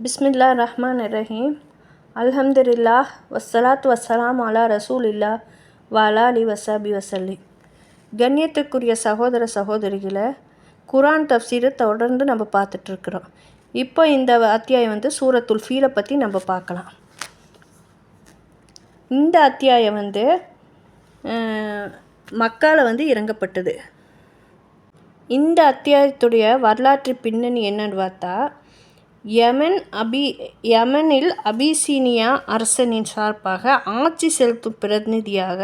பிஸ்மில்லா ரஹ்மான் ரஹீம் அல்ஹம்துல்லா வசலாத் வஸ்ஸலாம் அலா ரசூலில்லா வாலா அலி வசாபி வசல்லி கண்ணியத்துக்குரிய சகோதர சகோதரிகளை குரான் தப்சீரை தொடர்ந்து நம்ம பார்த்துட்ருக்குறோம். இப்போ இந்த அத்தியாயம் வந்து சூரத்துல் ஃபீலை பற்றி நம்ம பார்க்கலாம். இந்த அத்தியாயம் வந்து மக்கால் வந்து இறங்கப்பட்டது. இந்த அத்தியாயத்துடைய வரலாற்று பின்னணி என்னன்னு பார்த்தா யமன் அபி யமனில் அபிசீனியா அரசனின் சார்பாக ஆட்சி செலுத்தும் பிரதிநிதியாக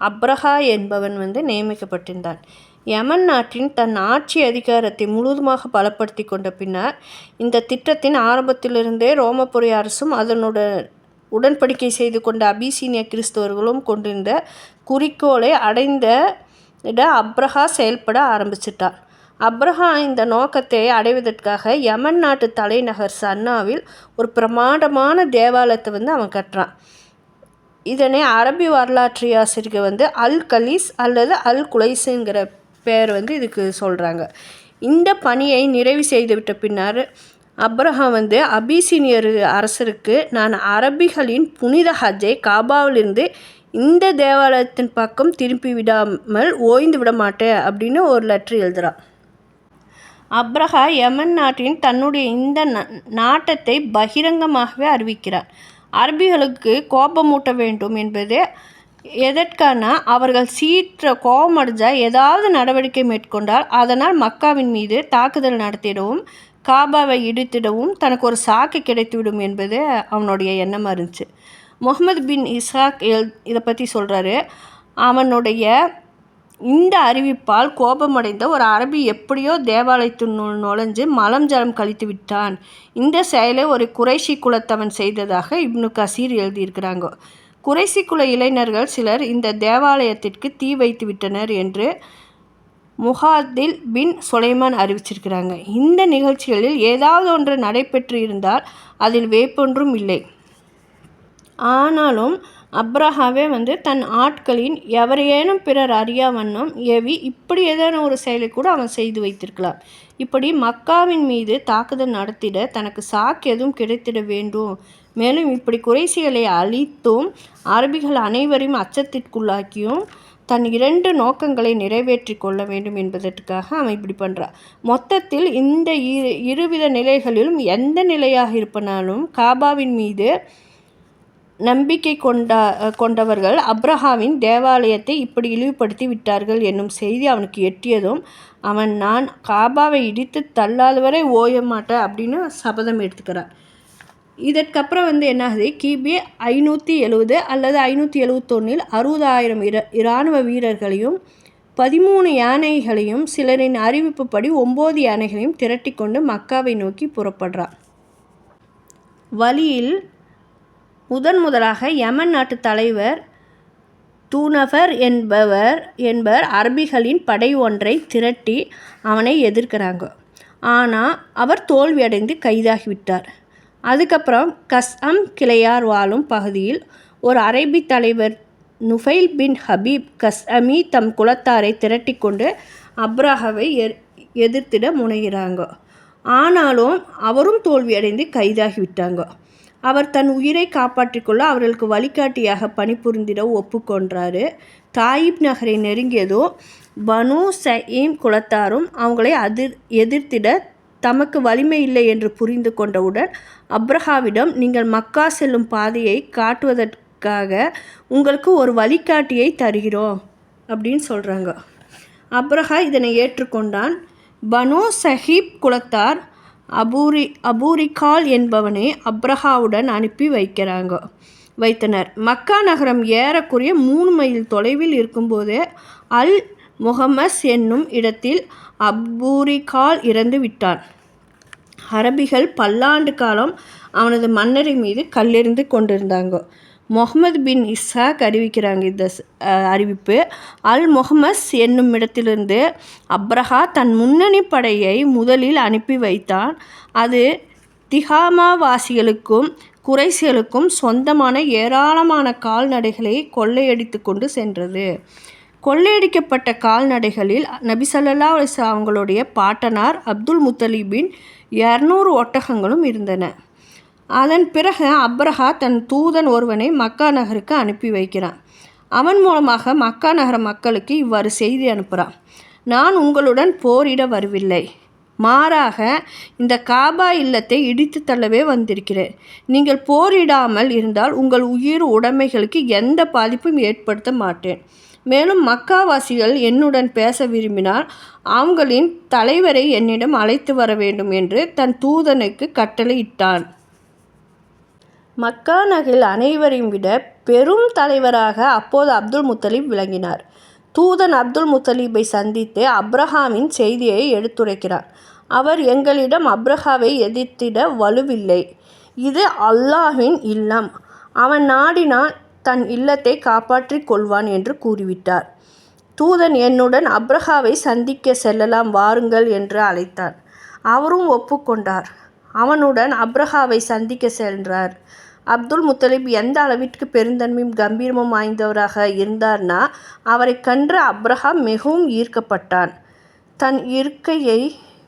அப்ரஹா என்பவன் வந்து நியமிக்கப்பட்டிருந்தான். யமன் நாட்டின் தன் ஆட்சி அதிகாரத்தை முழுவதுமாக பலப்படுத்தி கொண்ட பின்னர் இந்த திட்டத்தின் ஆரம்பத்திலிருந்தே ரோமபுரி அரசும் அதனுடன் உடன்படிக்கை செய்து கொண்ட அபிசீனிய கிறிஸ்தவர்களும் கொண்டிருந்த குறிக்கோளை அடைந்த இட அப்ரஹா செயல்பட ஆரம்பிச்சிட்டார். அப்ரஹா இந்த நோக்கத்தை அடைவதற்காக யமன் நாட்டு தலைநகர் சன்னாவில் ஒரு பிரமாண்டமான தேவாலயத்தை வந்து அவன் கட்டுறான். இதனை அரபி வரலாற்று ஆசிரியர் வந்து அல் கலீஸ் அல்லது அல் குலைஸுங்கிற பேர் வந்து இதுக்கு சொல்கிறாங்க இந்த பணியை நிறைவு செய்துவிட்ட பின்னர் அப்ரஹாம் வந்து அபிசீனியர் அரசருக்கு நான் அரபிகளின் புனித ஹஜ்ஜை காபாவிலிருந்து இந்த தேவாலயத்தின் பக்கம் திருப்பி விடாமல் ஓய்ந்து விட மாட்டேன் அப்படின்னு ஒரு லெட்ரு எழுதுகிறான் அப்ரஹா யமன் நாட்டின் தன்னுடைய இந்த நாட்டத்தை பகிரங்கமாகவே அறிவிக்கிறார். அரபிகளுக்கு கோபமூட்ட வேண்டும் என்பது எதற்கான அவர்கள் சீற்ற கோபமடைஞ்சால் ஏதாவது நடவடிக்கை மேற்கொண்டால் அதனால் மக்காவின் மீது தாக்குதல் நடத்திடவும் காபாவை இடித்திடவும் தனக்கு ஒரு சாக்கு கிடைத்துவிடும் என்பது அவனுடைய எண்ணமாக இருந்துச்சு முகமது பின் இஸ்ஹாக் எல் இதை பற்றி சொல்கிறாரு அவனுடைய இந்த அறிவிப்பால் கோபமடைந்த ஒரு அரபி எப்படியோ தேவாலயத்தினுள் நுழைஞ்சு மலம் ஜலம் கழித்து விட்டான். இந்த செயலை ஒரு குறைஷி குலத்தவன் செய்ததாக இப்னு கசீர் எழுதியிருக்கிறாங்க. குறைசி குல இளைஞர்கள் சிலர் இந்த தேவாலயத்திற்கு தீ வைத்து விட்டனர் என்று முஹாதில் பின் சுலைமான் அறிவிச்சிருக்கிறாங்க. இந்த நிகழ்ச்சிகளில் ஏதாவது ஒன்று நடைபெற்று இருந்தால் அதில் வேப்பொன்றும் இல்லை. ஆனாலும் அப்ரஹாவே வந்து தன் ஆட்களின் எவரையேனும் பிறர் அறியா வண்ணம் ஏவி இப்படி ஏதேனும் ஒரு செயலை கூட அவன் செய்து வைத்திருக்கலாம். இப்படி மக்காவின் மீது தாக்குதல் நடத்திட தனக்கு சாக்கு எதுவும் கிடைத்திட வேண்டும். மேலும் இப்படி குறைசிகளை அழித்தும் அரபிகள் அனைவரையும் அச்சத்திற்குள்ளாக்கியும் தன் இரண்டு நோக்கங்களை நிறைவேற்றி கொள்ள வேண்டும் என்பதற்காக அவன் இப்படி பண்ணுறான் மொத்தத்தில் இந்த இரு இருவித நிலைகளிலும் எந்த நிலையாக இருப்பனாலும் காபாவின் மீது நம்பிக்கை கொண்டா கொண்டவர்கள் அப்ரஹாவின் தேவாலயத்தை இப்படி இழிவுபடுத்தி விட்டார்கள் என்னும் செய்தி அவனுக்கு எட்டியதும் அவன் நான் காபாவை இடித்து தள்ளாதவரை ஓய மாட்டேன் அப்படின்னு சபதம் எடுத்துக்கிறான் இதற்கப்புறம் வந்து என்னாகுது? கிபி ஐநூற்றி எழுபது அல்லது ஐநூற்றி எழுவத்தொன்னில் அறுபதாயிரம் இர இராணுவ வீரர்களையும் பதிமூணு யானைகளையும் சிலரின் அறிவிப்புப்படி ஒம்பது யானைகளையும் திரட்டி கொண்டு மக்காவை நோக்கி புறப்படுறான் வழியில் முதன் முதலாக யமன் நாட்டு தலைவர் தூனஃபர் என்பவர் என்பவர் அரபிகளின் படை ஒன்றை திரட்டி அவனை எதிர்க்கிறாங்க. ஆனால் அவர் தோல்வியடைந்து கைதாகிவிட்டார். அதுக்கப்புறம் கஸ்அம் கிளையார் வாழும் பகுதியில் ஒரு அரபி தலைவர் நுஃபைல் பின் ஹபீப் கஸ்அமி தம் குலத்தாரை திரட்டி கொண்டு அப்ராஹாவை எதிர்த்திட முனைகிறாங்க. ஆனாலும் அவரும் தோல்வியடைந்து கைதாகிவிட்டாங்க. அவர் தன் உயிரை காப்பாற்றிக்கொள்ள அவர்களுக்கு வழிகாட்டியாக பணிபுரிந்திட ஒப்புக்கொன்றாரு தாயிப் நகரை நெருங்கியதோ பனு சயீம் குலத்தாரும் அவங்களை அதிர் எதிர்த்திட தமக்கு வலிமை இல்லை என்று புரிந்து கொண்டவுடன் அப்ரஹாவிடம் நீங்கள் மக்கா செல்லும் பாதையை காட்டுவதற்காக உங்களுக்கு ஒரு வழிகாட்டியை தருகிறோம் அப்படின்னு சொல்கிறாங்க அப்ரஹா இதனை ஏற்றுக்கொண்டான். பனு சஹீப் குலத்தார் அபூரி அபூரிகால் என்பவனை அப்ரஹாவுடன் அனுப்பி வைக்கிறாங்க வைத்தனர். மக்கா நகரம் ஏறக்குறைய மூணு மைல் தொலைவில் இருக்கும்போது அல் முகமஸ் என்னும் இடத்தில் அபூரிகால் இறந்து விட்டான். அரபிகள் பல்லாண்டு காலம் அவனது மன்னரை மீது கல்லெறிந்து கொண்டிருந்தாங்க. முகமது பின் இஸ்ஹாக் அறிவிக்கிறாங்க இந்த அறிவிப்பு. அல் முஹமஸ் என்னும் இடத்திலிருந்து அப்ரஹா தன் முன்னணி படையை முதலில் அனுப்பி வைத்தான். அது திகாமாவாசிகளுக்கும் குறைசிகளுக்கும் சொந்தமான ஏராளமான கால்நடைகளை கொள்ளையடித்து கொண்டு சென்றது. கொள்ளையடிக்கப்பட்ட கால்நடைகளில் நபிசல்லா அவங்களுடைய பாட்டனார் அப்துல் முத்தலீபின் இரநூறு ஒட்டகங்களும் இருந்தன. அதன் பிறகு அப்ரஹா தன் தூதன் ஒருவனை மக்கா நகருக்கு அனுப்பி வைக்கிறான். அவன் மூலமாக மக்கா நகர மக்களுக்கு இவ்வாறு செய்தி அனுப்புகிறான். நான் உங்களுடன் போரிட வரவில்லை. மாறாக இந்த காபா இல்லத்தை இடித்து தள்ளவே வந்திருக்கிறேன். நீங்கள் போரிடாமல் இருந்தால் உங்கள் உயிர் உடைமைகளுக்கு எந்த பாதிப்பும் ஏற்படுத்த மாட்டேன். மேலும் மக்காவாசிகள் என்னுடன் பேச விரும்பினால் அவங்களின் தலைவரை என்னிடம் அழைத்து வர வேண்டும் என்று தன் தூதனுக்கு கட்டளையிட்டான் மக்கா நகில் அனைவரையும் விட பெரும் தலைவராக அப்போது அப்துல் முத்தலீப் விளங்கினார். தூதன் அப்துல் முத்தலீபை சந்தித்து அப்ரஹாமின் செய்தியை எடுத்துரைக்கிறார். அவர் எங்களிடம் அப்ரஹாவை எதிர்த்திட வலுவில்லை. இது அல்லாஹின் இல்லம். அவன் நாடினால் தன் இல்லத்தை காப்பாற்றிக் கொள்வான் என்று கூறிவிட்டார். தூதன் என்னுடன் அப்ரஹாவை சந்திக்க செல்லலாம் வாருங்கள் என்று அழைத்தான் அவரும் ஒப்புக்கொண்டார். அவனுடன் அப்ரஹாவை சந்திக்க சென்றார். அப்துல் முத்தலிப் எந்த அளவிற்கு பெருந்தன்மையும் கம்பீரமும் வாய்ந்தவராக இருந்தார்னா அவரை கன்று அப்ரஹாம் மிகவும் ஈர்க்கப்பட்டான். தன் இருக்கையை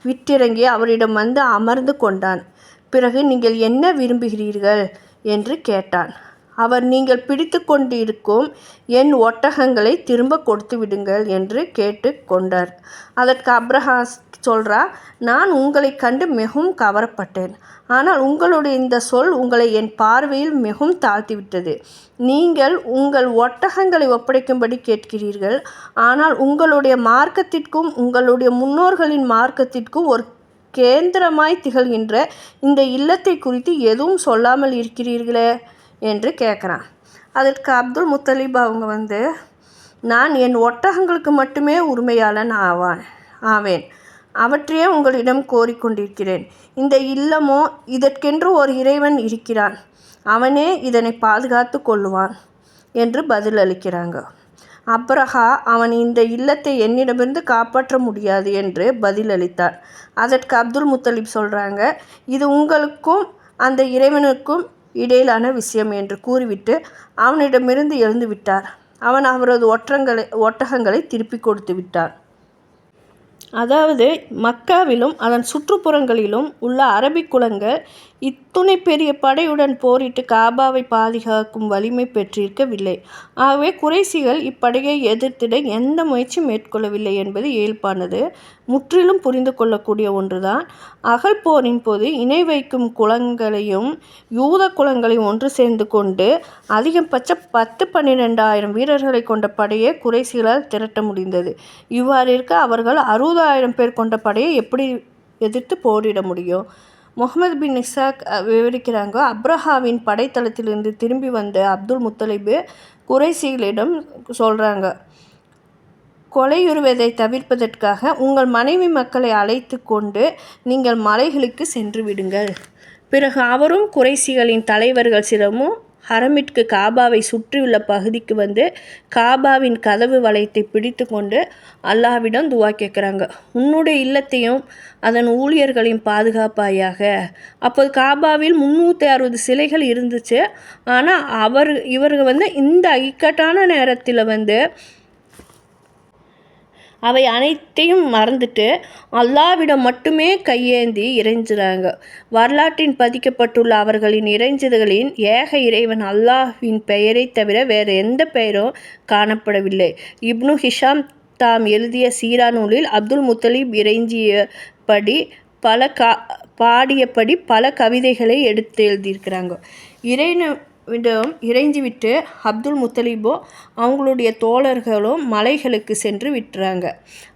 விட்டிறங்கி அவரிடம் வந்து அமர்ந்து கொண்டான். பிறகு நீங்கள் என்ன விரும்புகிறீர்கள்? என்று கேட்டான். அவர் நீங்கள் பிடித்து கொண்டிருக்கும் என் ஒட்டகங்களை திரும்ப கொடுத்து விடுங்கள் என்று கேட்டு கொண்டார். அதற்கு அப்ரஹாஸ் சொல்கிறா நான் உங்களை கண்டு மிகவும் கவரப்பட்டேன். ஆனால் உங்களுடைய இந்த சொல் உங்களை என் பார்வையில் மிகவும் தாழ்த்திவிட்டது. நீங்கள் உங்கள் ஒட்டகங்களை ஒப்படைக்கும்படி கேட்கிறீர்கள். ஆனால் உங்களுடைய மார்க்கத்திற்கும் உங்களுடைய முன்னோர்களின் மார்க்கத்திற்கும் ஒரு கேந்திரமாய் திகழ்கின்ற இந்த இல்லத்தை குறித்து எதுவும் சொல்லாமல் இருக்கிறீர்களே? என்று கேட்குறான் அதற்கு அப்துல் முத்தலீப் அவங்க வந்து நான் என் ஒட்டகங்களுக்கு மட்டுமே உரிமையாளன் ஆவான் ஆவேன். அவற்றையே உங்களிடம் கோரிக்கொண்டிருக்கிறேன். இந்த இல்லமோ இதற்கென்று ஒரு இறைவன் இருக்கிறான். அவனே இதனை பாதுகாத்து கொள்ளுவான் என்று பதிலளிக்கிறாங்க அப்ரஹா அவன் இந்த இல்லத்தை என்னிடமிருந்து காப்பாற்ற முடியாது என்று பதிலளித்தார் அதற்கு அப்துல் முத்தலிப் சொல்கிறாங்க இது உங்களுக்கும் அந்த இறைவனுக்கும் இடையிலான விஷயம் என்று கூறிவிட்டு அவனிடமிருந்து எழுந்து விட்டார். அவன் அவரது ஒற்றங்களை ஒட்டகங்களை திருப்பி கொடுத்து விட்டான். அதாவது மக்காவிலும் அதன் சுற்றுப்புறங்களிலும் உள்ள அரபிக் குளங்கள் இத்துணை பெரிய படையுடன் போரிட்டு காபாவை பாதுகாக்கும் வலிமை பெற்றிருக்கவில்லை. ஆகவே குறைசிகள் இப்படையை எதிர்த்திட எந்த முயற்சியும் மேற்கொள்ளவில்லை என்பது இயல்பானது. முற்றிலும் புரிந்து கொள்ளக்கூடிய ஒன்றுதான். அகல் போரின் போது இணை வைக்கும் குலங்களையும் யூத குலங்களையும் ஒன்று சேர்ந்து கொண்டு அதிகபட்ச பத்து பன்னிரெண்டாயிரம் வீரர்களை கொண்ட படையை குறைசிகளால் திரட்ட முடிந்தது. இவ்வாறு இருக்க அவர்கள் அறுபதாயிரம் பேர் கொண்ட படையை எப்படி எதிர்த்து போரிட முடியும்? முகமது பின் இசாக் விவரிக்கிறாங்க. அப்ரஹாவின் படைத்தளத்திலிருந்து திரும்பி வந்த அப்துல் முத்தலிபு குறைசிகளிடம் சொல்கிறாங்க கொலையுறுவதை தவிர்ப்பதற்காக உங்கள் மனைவி மக்களை அழைத்து கொண்டு நீங்கள் மலைகளுக்கு சென்று விடுங்கள். பிறகு அவரும் குறைசிகளின் தலைவர்கள் சிலமும் ஹரமிற்கு காபாவை சுற்றியுள்ள பகுதிக்கு வந்து காபாவின் கதவு வளையத்தை பிடித்து கொண்டு அல்லாவிடம் துவா கேட்குறாங்க. உன்னுடைய இல்லத்தையும் அதன் ஊழியர்களையும் பாதுகாப்பாயாக. அப்போது காபாவில் முந்நூற்றி அறுபது சிலைகள் இருந்துச்சு. ஆனால் அவர் இவர்கள் வந்து இந்த இக்கட்டான நேரத்தில் வந்து அவை அனைத்தையும் மறந்துட்டு அல்லாவிடம் மட்டுமே கையேந்தி இறைஞ்சுறாங்க. வரலாற்றின் பதிக்கப்பட்டுள்ள அவர்களின் இறைஞ்சுதல்களின் ஏக இறைவன் அல்லாஹின் பெயரை தவிர வேறு எந்த பெயரும் காணப்படவில்லை. இப்னு ஹிஷாம் தாம் எழுதிய சீரா நூலில் அப்துல் முத்தலீப் இறைஞ்சியபடி பல கா பாடியபடி பல கவிதைகளை எடுத்து எழுதியிருக்கிறாங்க. இறைன விடம். இறைஞ்சிவிட்டு அப்துல் முத்தலீபோ அவங்களுடைய தோழர்களும் மலைகளுக்கு சென்று விட்டுறாங்க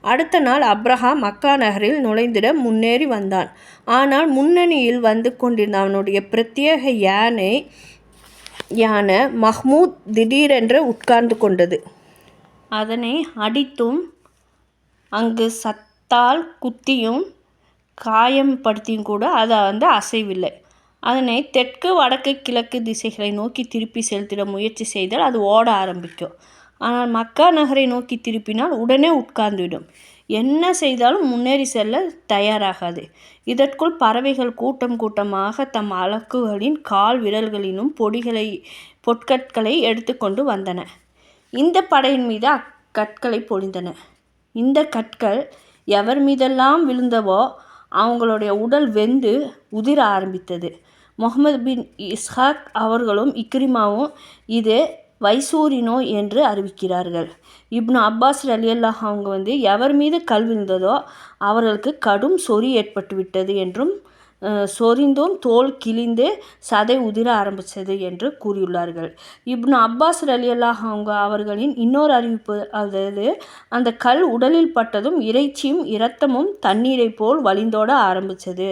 அடுத்த நாள் அப்ரஹாம் மக்கா நகரில் நுழைந்திட முன்னேறி வந்தான். ஆனால் முன்னணியில் வந்து கொண்டிருந்த அவனுடைய பிரத்யேக யானை யானை மஹ்மூத் திடீரென்று உட்கார்ந்து கொண்டது. அதனை அடித்தும் அங்கு சத்தால் குத்தியும் காயம்படுத்தியும் கூட அதை வந்து அசைவில்லை. அதனை தெற்கு வடக்கு கிழக்கு திசைகளை நோக்கி திருப்பி செலுத்திட முயற்சி செய்தால் அது ஓட ஆரம்பிக்கும். ஆனால் மக்கா நகரை நோக்கி திருப்பினால் உடனே உட்கார்ந்துவிடும். என்ன செய்தாலும் முன்னேறி செல்ல தயாராகாது. இதற்குள் பறவைகள் கூட்டம் கூட்டமாக தம் அலக்குகளின் கால் விரல்களிலும் பொடிகளை பொற்கற்களை எடுத்துக்கொண்டு வந்தன. இந்த படையின் மீது அக்கற்களை பொழிந்தன. இந்த கற்கள் எவர் மீதெல்லாம் விழுந்தவோ அவங்களுடைய உடல் வெந்து உதிர ஆரம்பித்தது. முகமது பின் இஸ்ஹாக் அவர்களும் இக்ரிமாவும் இது வைசூரி நோய் என்று அறிவிக்கிறார்கள். இப்னு அப்பாஸ் ரலியல்லாஹ் அவங்க வந்து எவர் மீது கல்விழ்ந்ததோ அவர்களுக்கு கடும் சொறி ஏற்பட்டு விட்டது என்றும் சொரிந்தும் தோல் கிழிந்து சதை உதிர ஆரம்பித்தது என்று கூறியுள்ளார்கள். இப்னு அப்பாஸ் ரலியல்லாஹ் அவங்க அவர்களின் இன்னொரு அறிவிப்பு அதாவது அந்த கல் உடலில் பட்டதும் இறைச்சியும் இரத்தமும் தண்ணீரை போல் வழிந்தோட ஆரம்பித்தது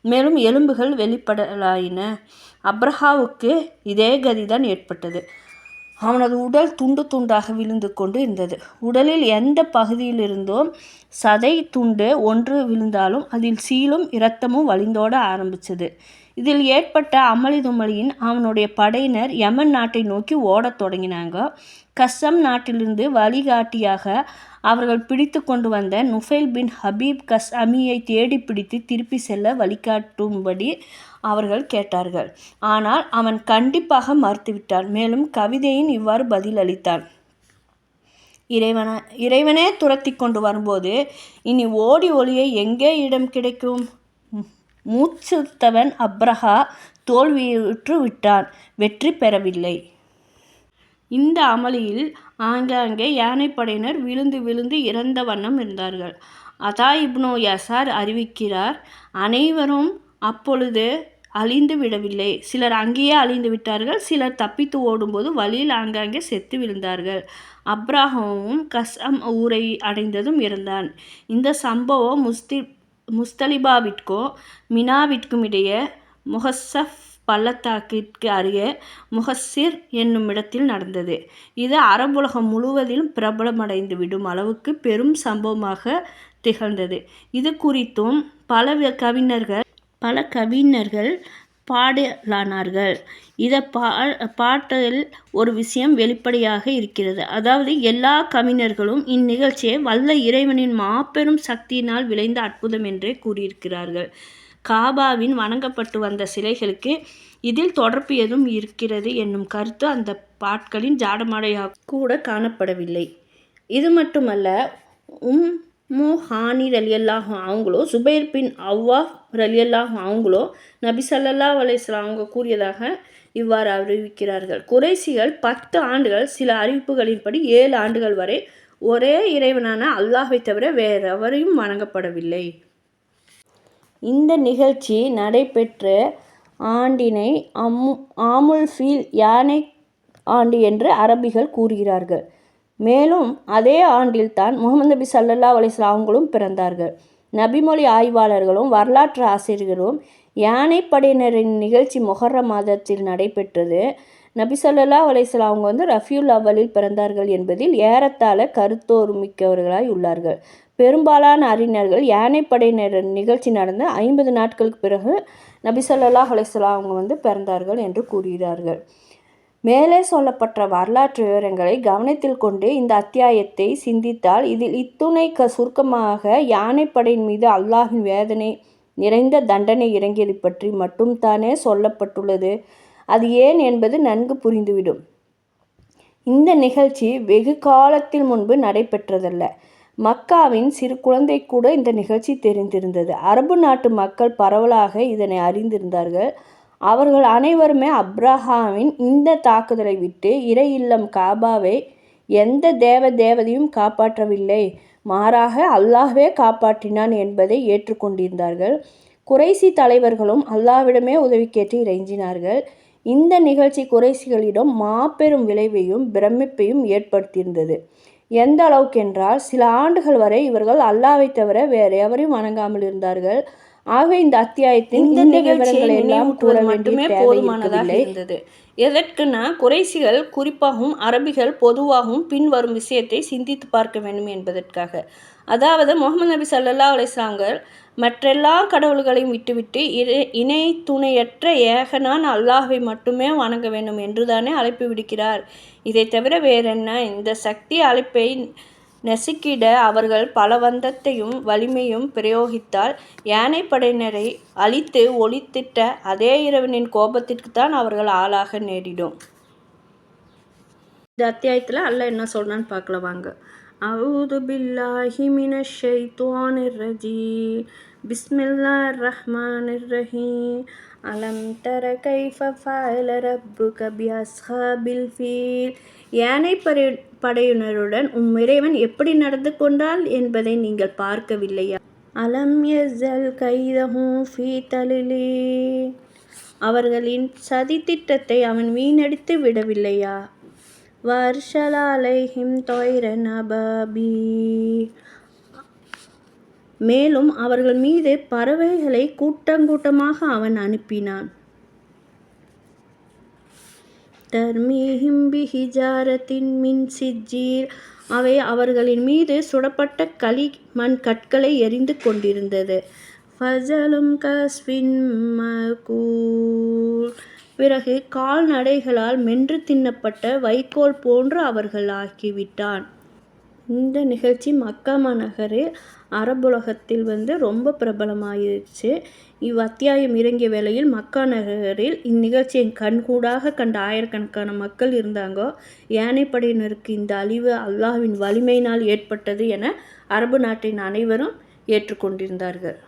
மேலும் எலும்புகள் வெளிப்படலாயின. அப்ரஹாவுக்கு இதே கதிதான் ஏற்பட்டது. அவனது உடல் துண்டு துண்டாக விழுந்து கொண்டு இருந்தது. உடலில் எந்த பகுதியிலிருந்தோ சதை துண்டு ஒன்று விழுந்தாலும் அதில் சீலும் இரத்தமும் வழிந்தோட ஆரம்பித்தது இதில் ஏற்பட்ட அமளி துமளியின் அவனுடைய படையினர் யமன் நாட்டை நோக்கி ஓடத் தொடங்கினாங்க. கஸ்ஸம் நாட்டிலிருந்து வழிகாட்டியாக அவர்கள் பிடித்து கொண்டு வந்த நுஃபைல் பின் ஹபீப் கஸ் அமியை தேடி பிடித்து திருப்பி செல்ல வழிகாட்டும்படி அவர்கள் கேட்டார்கள். ஆனால் அவன் கண்டிப்பாக மறுத்துவிட்டான். மேலும் கவிதையின் இவ்வாறு பதில் அளித்தான் இறைவன இறைவனே துரத்தி கொண்டு வரும்போது இனி ஓடி ஒளிய எங்கே இடம் கிடைக்கும்? மூச்சுத்தவன் அப்ரஹா தோல்வியுற்று விட்டான். வெற்றி பெறவில்லை இந்த அமளியில் ஆங்காங்கே யானைப்படையினர் விழுந்து விழுந்து இறந்த வண்ணம் இருந்தார்கள். அதா இப்னு யசார் அறிவிக்கிறார் அனைவரும் அப்பொழுது அழிந்து விடவில்லை. சிலர் அங்கேயே அழிந்து விட்டார்கள் சிலர் தப்பித்து ஓடும்போது வழியில் ஆங்காங்கே செத்து விழுந்தார்கள். அப்ராஹமும் கசம் ஊரை அடைந்ததும் இருந்தான் இந்த சம்பவம் முஸ்தி முஸ்தலிபாவிற்கும் மினாவிற்கும் இடையே முஹஸ்ஸப் பள்ளத்தாக்கிற்கு அருகே முஹஸ்ஸிர் என்னும் இடத்தில் நடந்தது. இது அரபுலகம் முழுவதிலும் பிரபலமடைந்து விடும் அளவுக்கு பெரும் சம்பவமாக திகழ்ந்தது. இது குறித்தும் பல கவிஞர்கள் பல கவிஞர்கள் பாடலானார்கள். இதை பா பாட்டில் ஒரு விஷயம் வெளிப்படையாக இருக்கிறது. அதாவது எல்லா கவிஞர்களும் இந்நிகழ்ச்சியை வல்ல இறைவனின் மாபெரும் சக்தியினால் விளைந்த அற்புதம் என்றே கூறியிருக்கிறார்கள். காபாவின் வணங்கப்பட்டு வந்த சிலைகளுக்கு இதில் தொடர்பு எதுவும் இருக்கிறது என்னும் கருத்து அந்த பாட்களின் ஜாடமாடையாக கூட காணப்படவில்லை. இது மட்டுமல்ல உம் மு ஹானி ரலியல்லாஹ் அவங்களோ சுபைர் பின் அவ்வா ரலியல்லாஹ் அவங்களோ நபி ஸல்லல்லாஹு அலைஹி அவங்க கூறியதாக இவ்வாறு அறிவிக்கிறார்கள். குறைசிகள் பத்து ஆண்டுகள் சில அறிவிப்புகளின்படி ஏழு ஆண்டுகள் வரை ஒரே இறைவனான அல்லாஹை தவிர வேறெவரையும் வணங்கப்படவில்லை. இந்த நிகழ்ச்சி நடைபெற்ற ஆண்டினை அம் ஆமுல் ஃபீல் யானை ஆண்டு என்று அரபிகள் கூறுகிறார்கள். மேலும் அதே ஆண்டில்தான் முகமது நபி சல்லல்லா அலைஹி அவங்களும் பிறந்தார்கள். நபிமொழி ஆய்வாளர்களும் வரலாற்று ஆசிரியர்களும் யானைப்படையினரின் நிகழ்ச்சி மொஹர்ரம் மாதத்தில் நடைபெற்றது. நபி சொல்லல்லா அலைஹி அவங்க வந்து ரஃபியுல் அவ்வலில் பிறந்தார்கள் என்பதில் ஏறத்தாழ கருத்தோர்மிக்கவர்களாய் உள்ளார்கள். பெரும்பாலான அறிஞர்கள் யானைப்படையினர் நிகழ்ச்சி நடந்த ஐம்பது நாட்களுக்கு பிறகு நபி சொல்லல்லா அலைஹி அவங்க வந்து பிறந்தார்கள் என்று கூறுகிறார்கள். மேலே சொல்லப்பட்ட வரலாற்று விவரங்களை கவனத்தில் கொண்டு இந்த அத்தியாயத்தை சிந்தித்தால் இதில் இத்துணை க சுருக்கமாக யானைப்படையின் மீது அல்லாஹின் வேதனை நிறைந்த தண்டனை இறங்கியது பற்றி மட்டும்தானே சொல்லப்பட்டுள்ளது. அது ஏன் என்பது நன்கு புரிந்துவிடும். இந்த நிகழ்ச்சி வெகு காலத்தில் முன்பு நடைபெற்றதல்ல. மக்காவின் சிறு குழந்தை கூட இந்த நிகழ்ச்சி தெரிந்திருந்தது. அரபு நாட்டு மக்கள் பரவலாக இதனை அறிந்திருந்தார்கள். அவர்கள் அனைவருமே அப்ரஹாமின் இந்த தாக்குதலை விட்டு இறை இல்லம் காபாவை எந்த தேவ தேவதையும் காப்பாற்றவில்லை. மாறாக அல்லாஹ்வே காப்பாற்றினான் என்பதை ஏற்றுக்கொண்டிருந்தார்கள். குறைசி தலைவர்களும் அல்லாவிடமே உதவி கேட்டு இறைஞ்சினார்கள். இந்த நிகழ்ச்சி குறைசிகளிடம் மாபெரும் விளைவையும் பிரமிப்பையும் ஏற்படுத்தியிருந்தது. எந்த அளவுக்கு என்றால் சில ஆண்டுகள் வரை இவர்கள் அல்லாவை தவிர வேறு எவரையும் வணங்காமல் இருந்தார்கள். ஆகவே இந்த அத்தியாயத்தின் இந்த விவரங்களை எல்லாம் கூற மட்டுமே போதுமானதாக இருந்தது. எதற்குனா குறைசிகள் குறிப்பாகவும் அரபிகள் பொதுவாகவும் பின்வரும் விஷயத்தை சிந்தித்து பார்க்க வேண்டும் என்பதற்காக. அதாவது முகமது நபி அலைஹி வஸல்லம் மற்றெல்லா கடவுள்களையும் விட்டுவிட்டு இறை இணை துணையற்ற ஏகனான் அல்லாஹ்வை மட்டுமே வணங்க வேண்டும் என்றுதானே அழைப்பு விடுக்கிறார். இதை தவிர வேறென்ன? இந்த சக்தி அழைப்பை நெசுக்கிட அவர்கள் பலவந்தத்தையும் வலிமையும் பிரயோகித்தால் யானைப்படையினரை அழித்து ஒழித்திட்ட அதே இறைவனின் கோபத்திற்குத்தான் அவர்கள் ஆளாக நேரிடும். இந்த அத்தியாயத்தில் அல்ல என்ன சொல்றான்னு பார்க்கலாம் வாங்க. அவுது பில்லாஹி மினஷை துவானிர் ரஜி பிஸ்மில்லா ரஹ்மான் ரஹீம். அலம் தர கைஃப ஃபஅல ரப்புக பிஅஸ்ஹாபில் ஃபீல் யானை படை படையினருடன் உம் இறைவன் எப்படி நடந்து கொண்டால் என்பதை நீங்கள் பார்க்கவில்லையா? அலம் யஸல் கைதஹும் ஃபீ தலிலீல் அவர்களின் சதி திட்டத்தை அவன் வீணடித்து விடவில்லையா? வர்ஷல அலைஹிம் தொய்ரன் அபாபீல் மேலும் அவர்கள் மீது பறவைகளை கூட்டங்கூட்டமாக அவன் அனுப்பினான். தர்மீஹிம் பிஹிஜாரத்தின் மின் சிஜீர் அவை அவர்களின் மீது சுடப்பட்ட களி மண் கற்களை எரிந்து கொண்டிருந்தது. ஃபஜலும் கஸ்வின் மகூல். பிறகு கால்நடைகளால் மென்று தின்னப்பட்ட வைக்கோல் போன்று அவர்கள் ஆக்கிவிட்டான். இந்த நிகழ்ச்சி மக்கா மாநகரில் அரபுலகத்தில் வந்து ரொம்ப பிரபலமாயிருச்சு. இவ் அத்தியாயம் இறங்கிய வேளையில் மக்கா நகரில் இந்நிகழ்ச்சியை கண்கூடாக கண்ட ஆயிரக்கணக்கான மக்கள் இருந்தாங்க. யானைப்படையினருக்கு இந்த அழிவு அல்லாஹ்வின் வலிமையினால் ஏற்பட்டது என அரபு நாட்டின் அனைவரும் ஏற்றுக்கொண்டிருந்தார்கள்.